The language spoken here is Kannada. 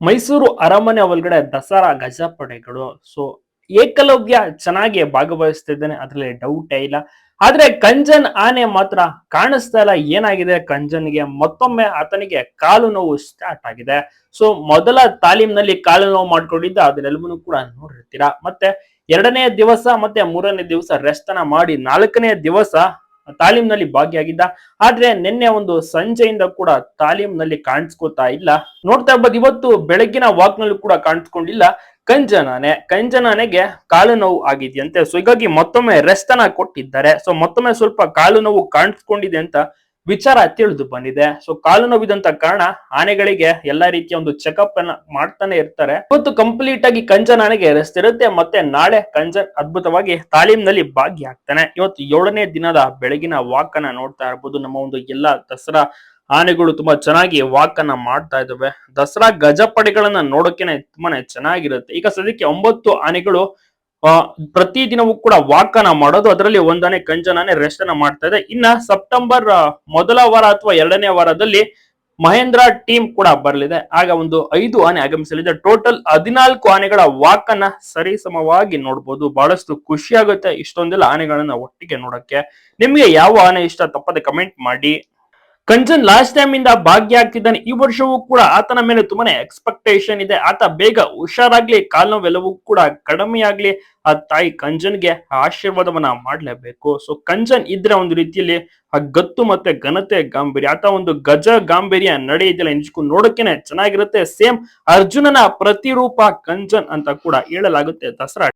ಮೈಸೂರು ಅರಮನೆ ಒಳಗಡೆ ದಸರಾ ಗಜಪಡೆಗಳು. ಸೊ ಏಕಲವ್ಯ ಚೆನ್ನಾಗಿ ಭಾಗವಹಿಸ್ತಿದ್ದಾನೆ ಅದ್ರಲ್ಲಿ ಡೌಟೇ ಇಲ್ಲ. ಆದ್ರೆ ಕಂಜನ್ ಆನೆ ಮಾತ್ರ ಕಾಣಿಸ್ತಾ ಇಲ್ಲ. ಏನಾಗಿದೆ? ಕಂಜನ್ಗೆ ಮತ್ತೊಮ್ಮೆ ಆತನಿಗೆ ಕಾಲು ನೋವು ಸ್ಟಾರ್ಟ್ ಆಗಿದೆ. ಸೊ ಮೊದಲ ತಾಲೀಮ್ನಲ್ಲಿ ಕಾಲು ನೋವು ಮಾಡ್ಕೊಂಡಿದ್ದ ಅದನ್ನೆಲ್ಲವನ್ನೂ ಕೂಡ ನೋಡಿರ್ತೀರಾ? ಮತ್ತೆ ಎರಡನೇ ದಿವಸ ಮತ್ತೆ ಮೂರನೇ ದಿವಸ ರೆಸ್ಟ್ ಅನ್ನ ಮಾಡಿ ನಾಲ್ಕನೇ ದಿವಸ ತಾಲೀಮ್ನಲ್ಲಿ ಭಾಗಿಯಾಗಿದ್ದ. ಆದ್ರೆ ನಿನ್ನೆ ಒಂದು ಸಂಜೆಯಿಂದ ಕೂಡ ತಾಲೀಮ್ನಲ್ಲಿ ಕಾಣಿಸ್ಕೊತಾ ಇಲ್ಲ. ನೋಡ್ತಾ ಇರ್ಬೋದು, ಇವತ್ತು ಬೆಳಗ್ಗಿನ ವಾಕ್ನಲ್ಲಿ ಕೂಡ ಕಾಣಿಸ್ಕೊಂಡಿಲ್ಲ. ಕಂಜನಾನೆ, ಕಂಜನಾನೆಗೆ ಕಾಲು ನೋವು ಆಗಿದೆಯಂತೆ. ಸೊ ಹೀಗಾಗಿ ಮತ್ತೊಮ್ಮೆ ರೆಸ್ಟ್ ಅನ್ನ ಕೊಟ್ಟಿದ್ದಾರೆ. ಸೊ ಮತ್ತೊಮ್ಮೆ ಸ್ವಲ್ಪ ಕಾಲು ನೋವು ಕಾಣಿಸ್ಕೊಂಡಿದೆ ಅಂತ ವಿಚಾರ ತಿಳಿದು ಬಂದಿದೆ. ಸೊ ಕಾಲು ನೋವಿದಂತ ಕಾರಣ ಆನೆಗಳಿಗೆ ಎಲ್ಲಾ ರೀತಿಯ ಒಂದು ಚೆಕಪ್ ಅನ್ನ ಮಾಡ್ತಾನೆ ಇರ್ತಾರೆ. ಇವತ್ತು ಕಂಪ್ಲೀಟ್ ಆಗಿ ಕಂಜನ್ ಆನೆಗೆ ರೆಸ್ಟ್ ಇರುತ್ತೆ. ಮತ್ತೆ ನಾಳೆ ಕಂಜನ್ ಅದ್ಭುತವಾಗಿ ತಾಲೀಮ್ನಲ್ಲಿ ಭಾಗಿಯಾಗ್ತಾನೆ. ಇವತ್ತು ಏಳನೇ ದಿನದ ಬೆಳಗಿನ ವಾಕ್ ಅನ್ನ ನೋಡ್ತಾ ಇರ್ಬೋದು. ನಮ್ಮ ಒಂದು ಎಲ್ಲಾ ದಸರಾ ಆನೆಗಳು ತುಂಬಾ ಚೆನ್ನಾಗಿ ವಾಕ್ ಅನ್ನ ಮಾಡ್ತಾ ಇದಾವೆ ದಸರಾ ಗಜಪಡೆಗಳನ್ನ ನೋಡೋಕೆನೆ ತುಂಬಾನೇ ಚೆನ್ನಾಗಿರುತ್ತೆ. ಈಗ ಸದ್ಯಕ್ಕೆ ಒಂಬತ್ತು ಆನೆಗಳು ಪ್ರತಿ ದಿನವೂ ಕೂಡ ವಾಕನ ಮಾಡೋದು, ಅದರಲ್ಲಿ ಒಂದನೇ ಕಂಜನಾನೆ ರೆಸ್ಟ್ ಅನ್ನ ಮಾಡ್ತಾ ಇದೆ. ಇನ್ನ ಸೆಪ್ಟೆಂಬರ್ ಮೊದಲ ವಾರ ಅಥವಾ ಎರಡನೇ ವಾರದಲ್ಲಿ ಮಹೇಂದ್ರ ಟೀಮ್ ಕೂಡ ಬರಲಿದೆ. ಆಗ ಒಂದು ಐದು ಆನೆ ಆಗಮಿಸಲಿದೆ. ಟೋಟಲ್ ಹದಿನಾಲ್ಕು ಆನೆಗಳ ವಾಕನ್ನ ಸರಿಸಮವಾಗಿ ನೋಡ್ಬೋದು. ಬಹಳಷ್ಟು ಖುಷಿ ಆಗುತ್ತೆ ಇಷ್ಟೊಂದೆಲ್ಲ ಆನೆಗಳನ್ನ ಒಟ್ಟಿಗೆ ನೋಡಕ್ಕೆ. ನಿಮ್ಗೆ ಯಾವ ಆನೆ ಇಷ್ಟ? ತಪ್ಪದೆ ಕಮೆಂಟ್ ಮಾಡಿ. ಕಂಚನ್ ಲಾಸ್ಟ್ ಟೈಮ್ ಇಂದ ಭಾಗ್ಯ ಆಗ್ತಿದ್ದಾನೆ. ಈ ವರ್ಷವೂ ಕೂಡ ಆತನ ಮೇಲೆ ತುಂಬಾನೇ ಎಕ್ಸ್ಪೆಕ್ಟೇಷನ್ ಇದೆ. ಆತ ಬೇಗ ಹುಷಾರಾಗ್ಲಿ, ಕಾಲ್ ನೋವೆಲ್ಲವೂ ಕೂಡ ಕಡಿಮೆ ಆಗ್ಲಿ, ಆ ತಾಯಿ ಕಂಜನ್ಗೆ ಆಶೀರ್ವಾದವನ್ನ ಮಾಡ್ಲೇಬೇಕು. ಸೊ ಕಂಜನ್ ಇದ್ರೆ ಒಂದು ರೀತಿಯಲ್ಲಿ ಆ ಗತ್ತು ಮತ್ತೆ ಘನತೆ, ಗಾಂಭೀರ್ಯ. ಆತ ಒಂದು ಗಜ ಗಾಂಭೀರ್ಯ ನಡೆ ಇದೆಯಲ್ಲ ನಿಜಕ್ಕೂ ನೋಡೋಕೆನೆ ಚೆನ್ನಾಗಿರುತ್ತೆ. ಸೇಮ್ ಅರ್ಜುನನ ಪ್ರತಿರೂಪ ಕಂಜನ್ ಅಂತ ಕೂಡ ಹೇಳಲಾಗುತ್ತೆ ದಸರಾ